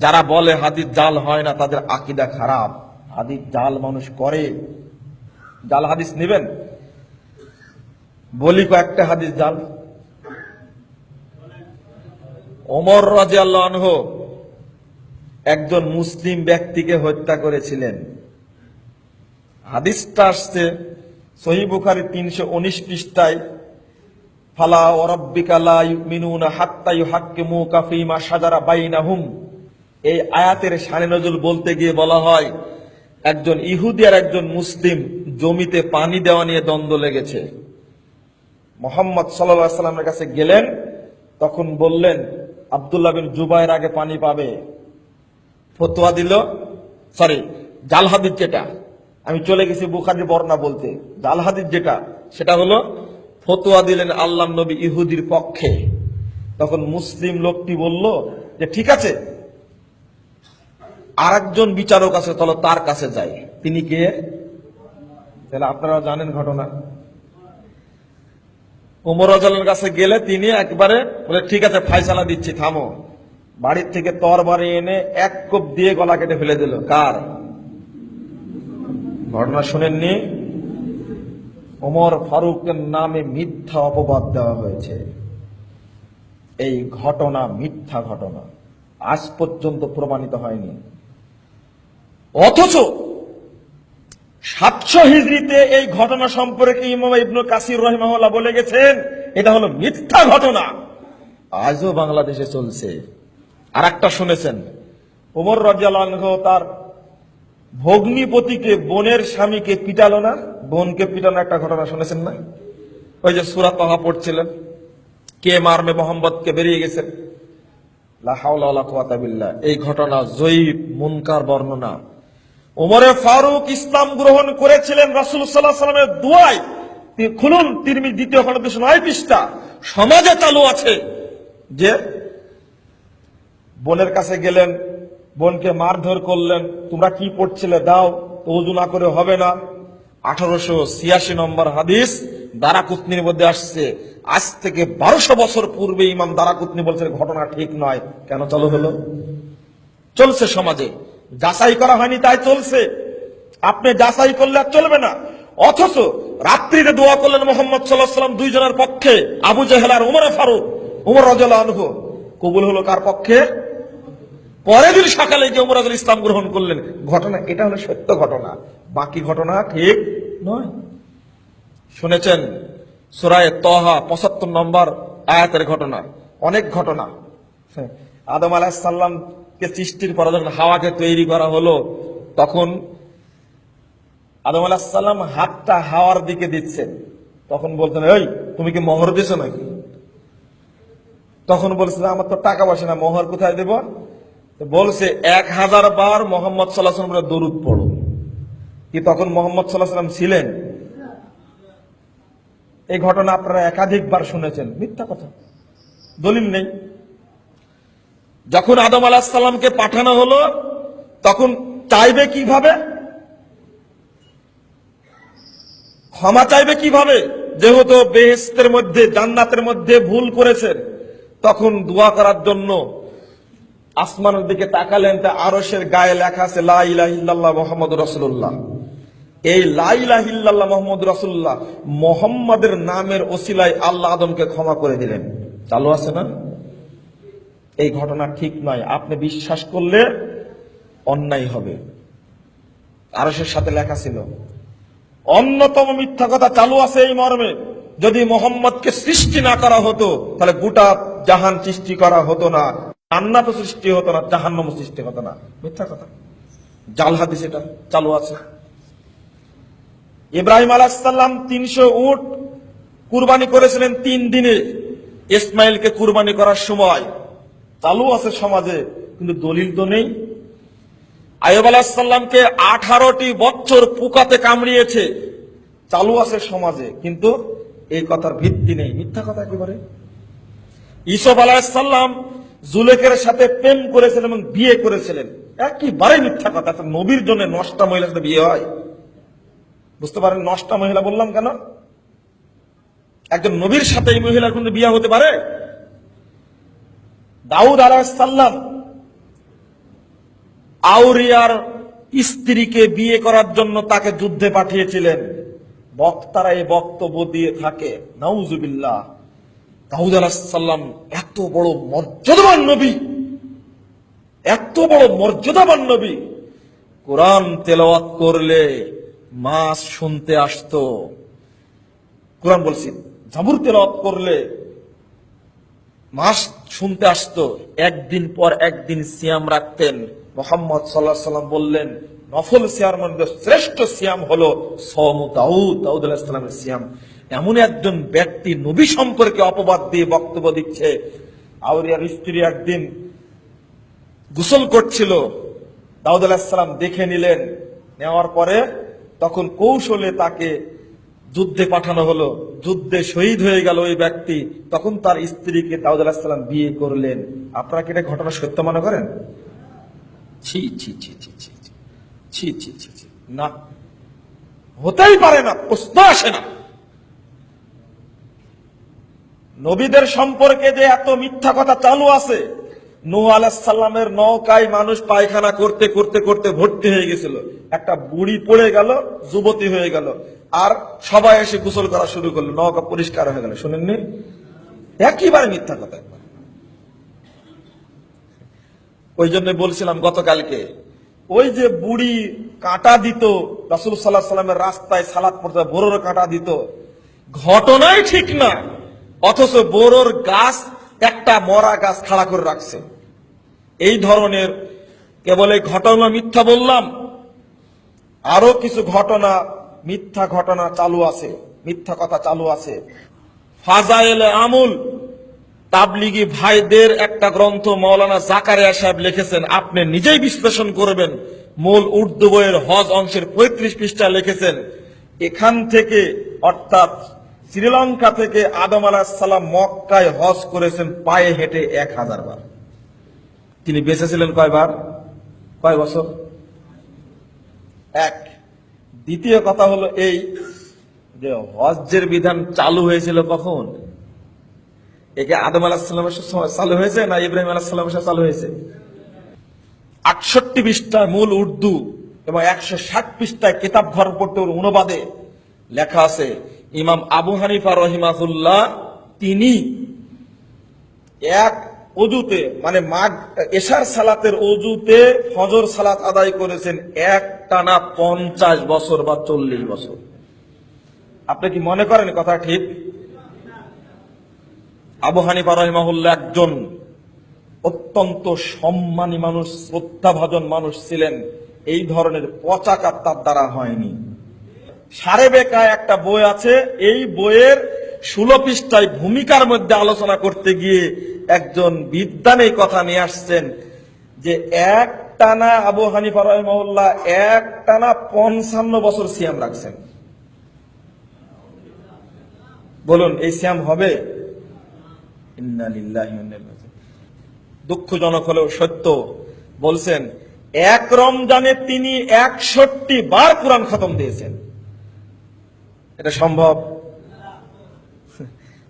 যারা বলে হাদিস জাল হয় না, তাদের আকিদা খারাপ। হাদিস জাল মানুষ করে। জাল হাদিস নেবেন? বলি কয়েকটা হাদিস জাল। ওমর রাজিয়াল্লাহ একজন মুসলিম ব্যক্তিকে হত্যা করেছিলেন। হাদিসটা আসছে সহি বুখারি তিনশো উনিশ পৃষ্ঠায়, ফালা ওরব্বিকা লা ইউমিনুনা হাত্তা ইউহাক্কিমু কাফিমা সাজারা বাইনাহুম। এই আয়াতের শানে নজরুল বলতে গিয়ে বলা হয়, একজন ইহুদি আর একজন মুসলিম জমিতে পানি দেওয়া নিয়ে দ্বন্দ্ব লেগেছে। মোহাম্মদ সাল্লামের কাছে গেলেন, তখন বললেন, আবদুল্লাহ বিন জুবাইর আগে পানি পাবে। ফতোয়া দিল, সরি জাল হাদিস যেটা। আমি চলে গেছি বুখারির বর্ণা বলতে। জাল হাদিস যেটা, সেটা হলো, ফতোয়া দিলেন আল্লাহ নবী ইহুদির পক্ষে। তখন মুসলিম লোকটি বলল যে, ঠিক আছে আরেকজন বিচারক আছে তাহলে তার কাছে যাই। তিনি কে? তাহলে আপনারা জানেন ঘটনা। উমর আজলের কাছে গেলে তিনি একবারে বলে ঠিক আছে ফাইসালা দিচ্ছি থামো। বাড়ির থেকে তরবারি এনে এক কোপ দিয়ে গলা কেটে ফেলে দিল। কার? ঘটনা শুনেননি। ওমর ফারুকের নামে মিথ্যা অপবাদ দেওয়া হয়েছে। এই ঘটনা মিথ্যা ঘটনা। আজ পর্যন্ত প্রমাণিত হয়নি। অথচ সাতশো হিজড়িতে এই ঘটনা সম্পর্কে ইমাম ইবনু কাসির রহিমাহুল্লাহ বলে গেছেন, এটা হলো মিথ্যা ঘটনা। আজও বাংলাদেশে চলছে। আর একটা শুনেছেন, ওমর রাজিয়াল তার ভগ্নিপতিকে, বোনের স্বামীকে পিটালো না? বোনকে পিটানো একটা ঘটনা শুনেছেন না? ওই যে সুরা পাহা পড়ছিলেন, কে মারমে মোহাম্মদকে বেরিয়ে গেছেন। লা হাওলা ওয়ালা কুওয়াতা বিল্লাহ। এই ঘটনা জয়ীব মুনকার বর্ণনা। ওমরে ফারুক ইসলাম গ্রহণ করেছিলেন রাসুল সাল্লাহ সাল্লামের দুয়ায়। খুলুন তিরমি দ্বিতীয় খণ্ড দুশো নয় পৃষ্ঠা। সমাজে চালু আছে। যে বোনের কাছে গেলেন, বোনকে মারধর করলেন, তোমরা কি পড়ছিলে দাও উজু না করে হবে না। আঠারোশো ছিয়াশি নম্বর হাদিস দারাকুতনির মধ্যে আসছে। আজ থেকে বারোশো বছর পূর্বে ইমাম দারাকুতনি বলছে ঘটনা ঠিক নয়। কেন চালু হলো? চলছে সমাজে। যাচাই করা হয়নি তাই চলছে। আপনি যাচাই করলে আর চলবে না। অথচ রাত্রিতে দোয়া করলেন মোহাম্মদ সাল্লাহ সাল্লাম দুইজনের পক্ষে আবু জেহেল আর উমরে ফারুক। উমর রাজা আনহু কবুল হলো কার পক্ষে? পরের দিন সকালে যে উমর রাজুল ইসলাম গ্রহণ করলেন। ঘটনা এটা হলো সত্য ঘটনা। বাকি ঘটনা ঠিক নয়। শুনেছেন সুরায় তহা পঁচাত্তর নম্বর আয়াতের ঘটনা। অনেক ঘটনা। হ্যাঁ, আদম আলাহিসাল্লামকে সৃষ্টির পর যখন হাওয়াকে তৈরি করা হলো, তখন আদম আলাহিসাল্লাম হাতটা হাওয়ার দিকে দিচ্ছেন। তখন বলতেন ওই তুমি কি মোহর দিছো নাকি? তখন বলছিল আমার তো টাকা পয়সা না, মোহর কোথায় দেব? বলছে, এক হাজার বার মোহাম্মদ সাল্লাহ দরুদ পড়ো। কি তখন মোহাম্মদ সাল্লাহ সাল্লাম ছিলেন? এই ঘটনা আপনারা একাধিকবার শুনেছেন। মিথ্যা কথা। দলিল নেই। যখন আদম আলাহিসাল্লামকে পাঠানো হলো, তখন চাইবে কীভাবে? ক্ষমা চাইবে কীভাবে? যেহেতু বেহেস্তের মধ্যে, জান্নাতের মধ্যে ভুল করেছেন, তখন দোয়া করার জন্য আসমানের দিকে তাকালেন, তা আরসের গায়ে লেখা আছে, লা ইলাহা মোহাম্মদ রসুল্লাহ এই লাইলাহিল্লাহ মোহাম্মদ রসুল্লাহ মোহাম্মদের নামের ওসিলায় আল্লাহ আদমকে ক্ষমা করে দিলেন। চালু আছে না? এই ঘটনা ঠিক নয়। আপনি বিশ্বাস করলে অন্যায় হবে। আরসের সাথে লেখা ছিল, অন্যতম মিথ্যা কথা চালু আছে এই মর্মে। যদি মোহাম্মদকে সৃষ্টি না করা হতো, তাহলে গোটা জাহান সৃষ্টি করা হতো না জান্নাত সৃষ্টি হতো না জাহান্নাম সৃষ্টি হতো না। মিথ্যা কথা। জাল এটা চালু আছে। ইব্রাহিম আলাহাল্লাম তিনশো উট কুরবানি করেছিলেন তিন দিনে। ইসমাইলকে কুরবানি করার সময় চালু আছে সমাজে কিন্তু দলিল তো নেই। আয়ব আলাহিসাল্লামকে আঠারোটি বছর পুকাতে কামড়িয়েছে। চালু আছে সমাজে কিন্তু এই কথার ভিত্তি নেই। মিথ্যা কথা একেবারে। ইসব আলাহিসাল্লাম জুলেকের সাথে প্রেম করেছিলেন এবং বিয়ে করেছিলেন। একেবারে মিথ্যা কথা একটা নবীর জন্য নষ্টা মহিলার সাথে বিয়ে হয়। বুঝতে পারেন নষ্টা মহিলা বললাম কেন? একজন নবীর সাথে এই মহিলার কিন্তু বিয়ে হতে পারে? দাউদ আলাহিসাল্লাম আউরিয়ার স্ত্রীকে বিয়ে করার জন্য তাকে যুদ্ধে পাঠিয়েছিলেন। বক্তারা এই বক্তব্য দিয়ে থাকে, নাউজুবিল্লাহ। দাউদ আলাহাল্লাম এত বড় মর্যাদাবান নবী, এত বড় মর্যাদাবান নবী। কোরআন তেলাওয়াত করলে মাস শুনতে আসতো। কোরআন বলছি, জাবুর তেলাওয়াত করলে মাস শুনতে আসতো, একদিন পর একদিন সিয়াম রাখতেন। মোহাম্মদ সাল্লাহ সাল্লাম বললেন, নফল সিয়ার মধ্যে শ্রেষ্ঠ সিয়াম হলো সমু দাউদ দাউদ আলাহিসামের সিয়াম। এমন একজন ব্যক্তি নবী সম্পর্কে অপবাদ দিয়ে বক্তব্য দিচ্ছে। আউরিয়ার স্ত্রী একদিন গোসল করছিল, দাউদ আলাহিসাল্লাম দেখে নিলেন। নেওয়ার পরে তখন কৌশলে তাকে যুদ্ধে পাঠানো হলো যুদ্ধে শহীদ হয়ে গেল ওই ব্যক্তি তখন তার স্ত্রীকে দাউদ আলাহিসাল্লাম বিয়ে করলেন আপনারা কি এটা ঘটনা সত্য মনে করেন ছি ছি ছি ছি ছি ছি ছি ছি ছি না হতেই পারে না প্রশ্ন আসে না নবীদের সম্পর্কে যে এত মিথ্যা কথা চালু আছে নূহ আলাহিসাল্লামের নৌকায় মানুষ পায়খানা করতে করতে করতে ভর্তি হয়ে গেছিল। একটা বুড়ি পড়ে গেল, যুবতী হয়ে গেল। আর সবাই এসে গোসল করা শুরু করল। নৌকা পরিষ্কার হয়ে গেল, শুনেননি? একইবারে মিথ্যা কথা একবার। ওই জন্য বলছিলাম গতকালকে, ওই যে বুড়ি কাঁটা দিত, রাসুল সাল্লাহ সাল্লামের রাস্তায় সালাদ পড়তে, বোরোর কাঁটা দিত, ঘটনাই ঠিক না। অথচ বোরোর গাছ একটা মরা গাছ খাড়া করে রাখছে। এই ধরনের কেবল এই ঘটনা মিথ্যা বললাম। আরও কিছু ঘটনা, মিথ্যা ঘটনা চালু আছে, মিথ্যা কথা চালু আছে। ফাজাইল আমুল, তাবলিগি ভাইদের একটা গ্রন্থ মৌলানা জাকারিয়া সাহেব লিখেছেন, আপনি নিজেই বিশ্লেষণ করবেন। মূল উর্দু বইয়ের হজ অংশের পঁয়ত্রিশ পৃষ্ঠা লিখেছেন। এখান থেকে অর্থাৎ শ্রীলঙ্কা থেকে আদম আলাহিসাল্লাম মক্কায় হজ করেছেন পায়ে হেঁটে এক হাজার বার। তিনি বেঁচে ছিলেন কয়বার কয় বছর? এক। দ্বিতীয় কথা হলো এই যে হজ্জের বিধান চালু হয়েছিল কখন? একে আদম আলাহিসাল্লামের সময় চালু হয়েছে না ইব্রাহিম আলাহিসাল্লামের সাথে চালু হয়েছে? আটষট্টি পৃষ্ঠা মূল উর্দু এবং একশো ষাট পৃষ্ঠায় কিতাব পড়তে অনুবাদে লেখা আছে, ইমাম আবু হানিফা রহিমাহুল্লাহ, তিনি এক অজুতে মানে মাঘ, এশার সালাতের অজুতে ফজর সালাত আদায় করেছেন এক টানা পঞ্চাশ বছর বা চল্লিশ বছর। আপনি কি মনে করেন কথা ঠিক? আবু হানিফা রহিমাহুল্লাহ একজন অত্যন্ত সম্মানী মানুষ, শ্রদ্ধাভাজন মানুষ ছিলেন। এই ধরনের পচাকার তার দ্বারা হয়নি। সারে বেকায় একটা বই আছে। এই বইয়ের ষোলো পৃষ্ঠায় ভূমিকার মধ্যে আলোচনা করতে গিয়ে একজন বিদ্যান এই কথা নিয়ে আসছেন যে এক টানা আবু হানিফা রহমউল্লাহ এক টানা পঞ্চান্ন বছর সিয়াম রাখছেন। বলুন, এই সিয়াম হবে। দুঃখজনক হলেও সত্য বলছেন, এক রমজানে তিনি একষট্টি বার কোরআন খতম দিয়েছেন। এটা সম্ভব?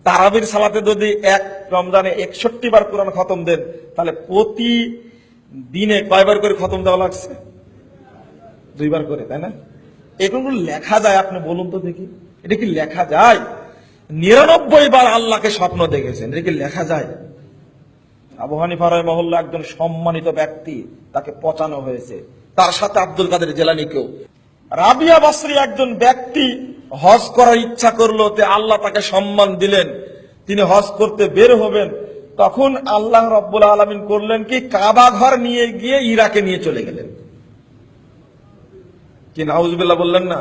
তারাবির সালাতে যদি এক রমজানে একষট্টি বার কোরআন খতম দেন, তাহলে প্রতি দিনে কয়বার করে খতম দেওয়া লাগছে? দুইবার করে, তাই না? এগুলো লেখা যায়, আপনি বলুন তো দেখি। এটা কি লেখা যায়? নিরানব্বই বার আল্লাহকে স্বপ্ন দেখেছেন, এটা কি লেখা যায়? আবু হানিফা মহল্লা একজন সম্মানিত ব্যক্তি, তাকে পচানো হয়েছে। তার সাথে আব্দুল কাদের জেলানিকেও রাবিয়া বাসরি একজন ব্যক্তি হজ করার ইচ্ছা করল তে আল্লাহ তাকে সম্মান দিলেন, তিনি হজ করতে বের হবেন, তখন আল্লাহ রব্বুল আলমিন করলেন কি, কাবা ঘর নিয়ে গিয়ে ইরাকে নিয়ে চলে গেলেন। কি, নাউজবিল্লাহ বললেন না?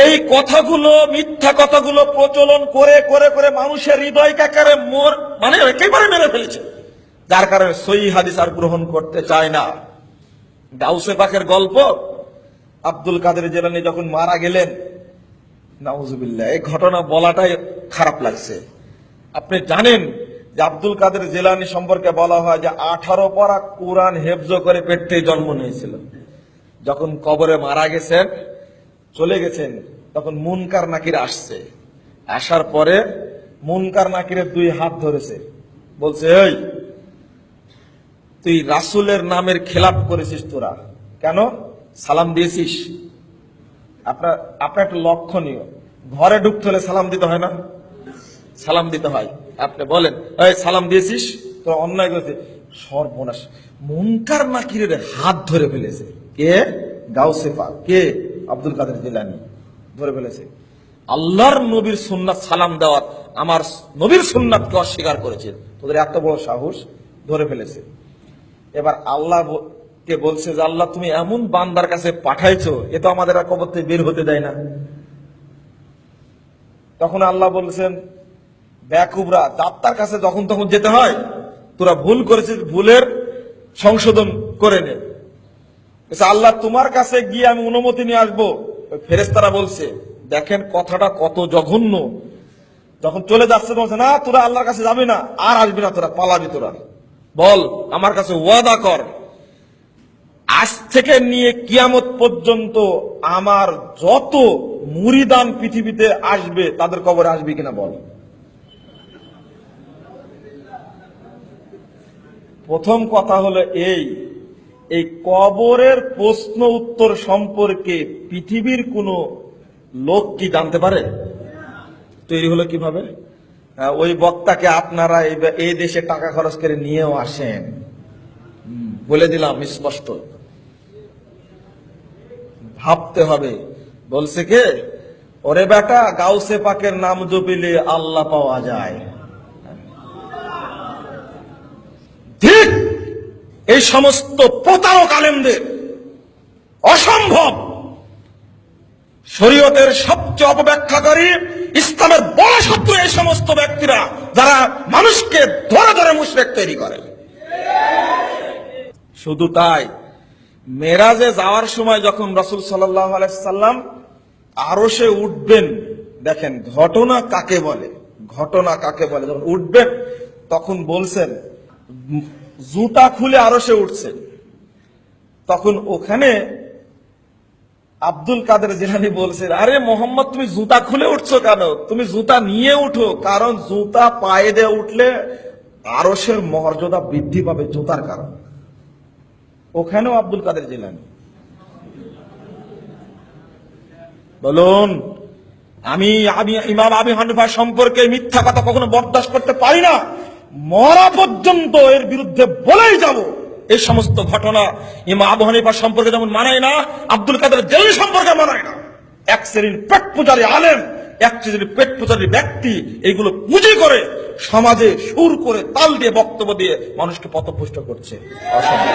এই কথাগুলো, মিথ্যা কথাগুলো প্রচলন করে করে করে মানুষের হৃদয় কাকারে মোর মানে একেবারে মেরে ফেলেছে। যার কারণে সই হাদিস আর গ্রহণ করতে চায় না। গাউসে পাকের গল্প আব্দুল কাদের জেলানি যখন মারা গেলেন, নাউজুবিল্লাহ, এই ঘটনা বলাটাই খারাপ লাগছে। আপনি জানেন যে আব্দুল কাদের জেলানি সম্পর্কে বলা হয় যে আঠারো পারা কোরআন হেফজ করে পেটে জন্ম নিয়েছিল। যখন কবরে মারা গেছেন, চলে গেছেন, তখন মুনকার নাকির আসছে। আসার পরে মুনকার নাকিরের দুই হাত ধরেছে। বলছে, এই, তুই রাসুলের নামের খেলাপ করেছিস তোরা। কেন? সালাম দিয়েছিস? আপনার আপনার একটা লক্ষণীয়। ঘরে ঢুকতে হলে সালাম দিতে হয় না? সালাম দিতে হয়। আপনি বলেন সালাম দিয়েছিস? তো অন্যায় করেছে। সর্বনাশ। মুনকার নাকিরের হাত ধরে ফেলেছে। কে? গাউসেফা কে? আব্দুল কাদের জিলানি। ধরে ফেলেছে। আল্লাহর নবীর সুন্নাত সালাম দেওয়ার আমার নবীর সুন্নাতকে অস্বীকার করেছে। তোদের এত বড় সাহস? ধরে ফেলেছে। এবার আল্লাহ কে বলছে যে, আল্লাহ, তুমি এমন বান্দার কাছে পাঠাইছো, এ তো আমাদের আর কবর থেকে বের হতে দেয় না। তখন আল্লাহ বলছেন ব্যাকুবরা দাত্তার কাছে যখন তখন যেতে হয়, তোরা ভুল করেছিস, ভুলের সংশোধন করে নে। আল্লাহ, তোমার কাছে গিয়ে আমি অনুমতি নিয়ে আসব। ফেরেস্তারা বলছে, দেখেন, কথাটা কত জঘন্য। যখন চলে যাচ্ছে, বলছে, না, তোরা আল্লাহর কাছে যাবি না, আর আসবি না তোরা, পালাবি তোরা। বল, আমার কাছে ওয়াদা কর। আজ থেকে নিয়ে কিয়ামত পর্যন্ত আমার যত মুরিদান পৃথিবীতে আসবে, তাদের কবরে আসবে কিনা বল। প্রথম কথা হলো এই এই কবরের প্রশ্ন উত্তর সম্পর্কে পৃথিবীর কোন লোক কি জানতে পারে? তৈরি হলো কীভাবে? ওই বক্তাকে আপনারা এই দেশে টাকা খরচ করে নিয়েও আসেন। বলে দিলাম স্পষ্ট। ভাবতে হবে। বলছে কে? ওরে বেটা, গাউসে পাকের নাম জপিলে আল্লাহ পাওয়া যায়। ঠিক এই সমস্ত প্রতারক আলেমদের অসম্ভব। শরীয়তের সবচেয়ে অপব্যাখ্যাকারী, ইসলামের বড় শত্রু এই সমস্ত ব্যক্তিরা, যারা মানুষকে ধরে ধরে মুশরেক তৈরি করে। শুধু তাই মেরাজে যাওয়ার সময় যখন রসুল সাল্লাহ আলাইসাল্লাম আরও সে উঠবেন, দেখেন ঘটনা কাকে বলে? ঘটনা কাকে বলে? যখন উঠবেন, তখন বলছেন, জুতা খুলে আরও সে উঠছেন তখন ওখানে আব্দুল কাদের জিলানি বলছেন, আরে মোহাম্মদ, তুমি জুতা খুলে উঠছো কেন? তুমি জুতা নিয়ে উঠো, কারণ জুতা পায়ে দিয়ে উঠলে আরসের মর্যাদা বৃদ্ধি পাবে জুতার কারণ। ওখানেও আব্দুল কাদের জিলানি। বলুন, আমি আমি ইমাম আবি হানিফা সম্পর্কে মিথ্যা কথা কখনো বরদাস্ত করতে পারি না। মরা পর্যন্ত এর বিরুদ্ধে বলেই যাব। এই সমস্ত ঘটনা ইমাম আবু হানিফা সম্পর্কে যেমন মানায় না, আব্দুল কাদের জেলি সম্পর্কে মানায় না। এক শ্রেণির পেট পূজারী আলেম, এক শ্রেণির পেট পূজারী ব্যক্তি এইগুলো পুঁজি করে সমাজে সুর করে তাল দিয়ে বক্তব্য দিয়ে মানুষকে পথভ্রষ্ট করছে। অসম্ভব।